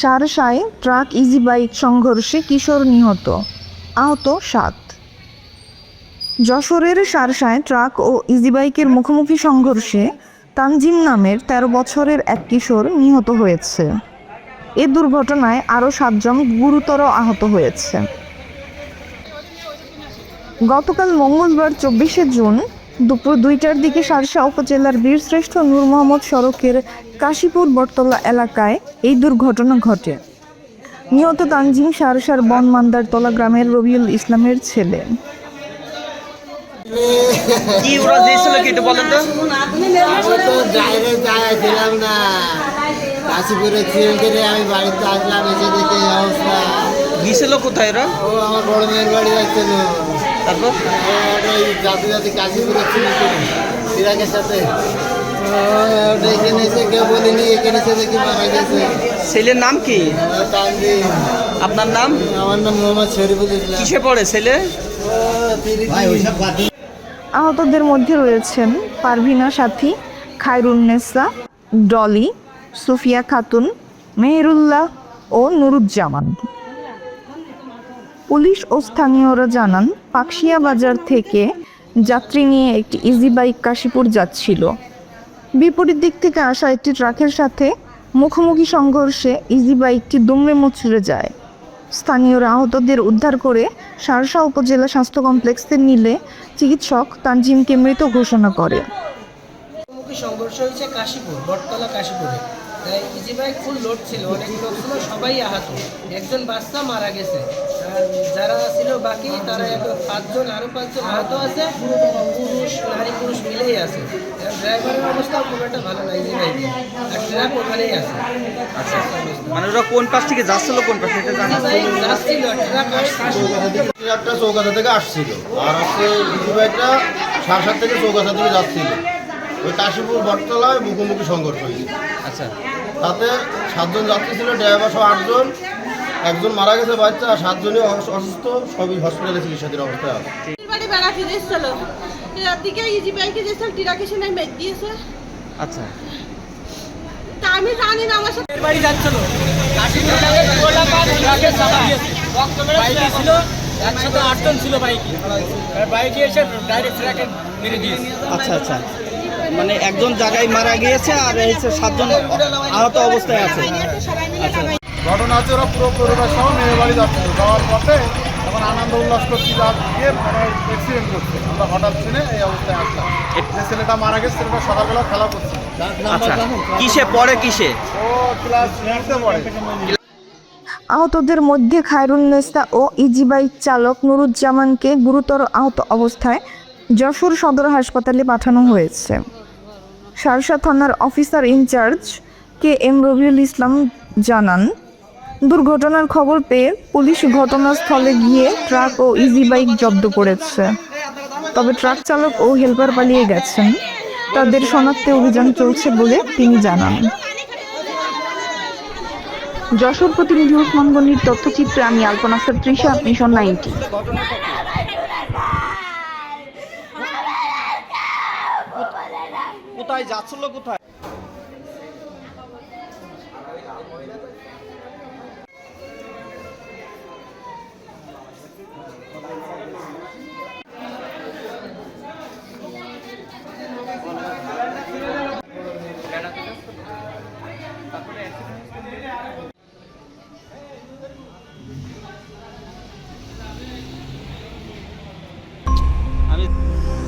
সারসায় truck easy bike সংঘর্ষে কিশোর নিহত, আহত সাত। যশোরের সারসায় ট্রাক ও ইজিবাইকের মুখোমুখি সংঘর্ষে তানজিম নামের ১৩ বছরের এক কিশোর নিহত হয়েছে। এ দুর্ঘটনায় আরও সাতজন গুরুতর আহত হয়েছে। গতকাল মঙ্গলবার চব্বিশে জুন দুপুর দুইটার দিকে সারসা উপজেলার বীরশ্রেষ্ঠ নূর মোহাম্মদ সড়কের কাশীপুর বটতলা এলাকায় এই দুর্ঘটনা ঘটে। নিহত তানজিম সারসার বনমান্দার তলা গ্রামের রবিউল ইসলামের ছেলে। কি ওরা দিয়েছিল কি একটু বলেন তো। আমি তো ডাইরেক্ট ছিলাম না। কাশীপুরে ছিলেন আমি বাড়িতে আসলাম এসে দেখে অবস্থা। গিয়েছিল কোথায় ওরা? ও আমার বড় মেয়ের বাড়ি যাচ্ছিল তারপর? ওই যাতে যাতে কাশীপুরে ছিল সিরাকের সাথে। এখানে এসে কেউ বলিনি এখানে এসে দেখি মারা গেছে ছেলের নাম কি? আপনার নাম? আমার নাম মোহাম্মদ শরীফুল ইসলাম। কিসে পড়ে ছেলে? আহতদের মধ্যে রয়েছেন পারভিনা সাথী খায়রুন্নেসা ডলি সুফিয়া খাতুন মেহেরুল্লাহ ও নুরুজ্জামান। পুলিশ ও স্থানীয়রা জানান, পাকশিয়া বাজার থেকে যাত্রী নিয়ে একটি ইজি বাইক কাশীপুর যাচ্ছিল। বিপরীত দিক থেকে আসা একটি ট্রাকের সাথে মুখোমুখি সংঘর্ষে ইজি বাইকটি দুমড়ে মুচড়ে যায়। স্থানীয়রা আহতদের উদ্ধার করে সারসা উপজেলা স্বাস্থ্য কমপ্লেক্সে নিলে চিকিৎসক তানজিমকে মৃত ঘোষণা করে। সংঘর্ষ হয়েছে কাশীপুর, বটতলা কাশীপুরে। ফুল লোড ছিল, অনেক লোক সবাই আহত। একজন বাচ্চা মারা গেছে। যারা ছিল বাকি তারা পাঁচজন আরও পাঁচজন আহত আছে। পুরুষ নারী পুরুষ মিলেই আছে। ড্রাইভারের অবস্থা খুব একটা ভালো না ইজি বাইকে আর ট্রাক ওখানেই আছে। আচ্ছা মানে ওরা কোন পাশ থেকে যাচ্ছিল কোন পাশ থেকে যাচ্ছিল ট্রাক ট্রাকটা থেকে আসছিল। আর বিজু বাইকটা সারসার থেকে চৌকাছা থেকে যাচ্ছিল। ওই কাশীপুর বটতলায় মুখোমুখি সংঘর্ষ হয়েছে। আচ্ছা। তাতে সাতজন যাত্রী ছিল ড্রাইভার সহ আটজন। একজন মারা গেছে বাচ্চা আর সাতজনই অস- অসুস্থ সবই হসপিটালে চিকিৎসাধীন অবস্থায় আছে। বাড়ি ইজি বাইকে দিয়েছে। আচ্ছা। তা আমি জানি না আমার সাথে বাড়ি যাচ্ছিল। বাইকে ছিল একসাথে আটজন ছিল বাইকে। বাইকে এসে ডাইরেক্ট ট্রাকে মেরে দিয়েছে। আচ্ছা আচ্ছা। মানে একজন জায়গায় মারা গিয়েছে আর সাতজন আহত অবস্থায় আছে। আচ্ছা। ঘটনা হচ্ছে ওরা পুরো পরিবার সহ মেয়ে বাড়ি যাচ্ছিল। যাওয়ার পথে তখন আনন্দ উল্লাস করতে যা গিয়ে মানে অ্যাক্সিডেন্ট করছে। আমরা হঠাৎ শুনে এই অবস্থায় আসলাম। যে ছেলেটা মারা গেছে ছেলেটা সকালবেলা খেলা করছে। আচ্ছা কিসে পড়ে কিসে? ও ক্লাস নিতে পড়ে। আহতদের মধ্যে খায়রুন্নেসা ও ইজি বাইক চালক নুরুজ্জামানকে গুরুতর আহত অবস্থায় যশোর সদর হাসপাতালে পাঠানো হয়েছে। সারসা থানার officer in charge K M Rabiul Islam জানান দুর্ঘটনার খবর পেয়ে পুলিশ ঘটনাস্থলে গিয়ে ট্রাক ও ইজি বাইক জব্দ করেছে। তবে ট্রাক চালক ও হেল্পার পালিয়ে গেছেন। তাদের শনাক্তে অভিযান চলছে বলে তিনি জানান। যশোর প্রতিনিধি ওসমান গনির তথ্যচিত্রে আমি আলপনা আক্তার তৃষা, মিশন নাইনটি। কোথায় যাচ্ছিল কোথায়?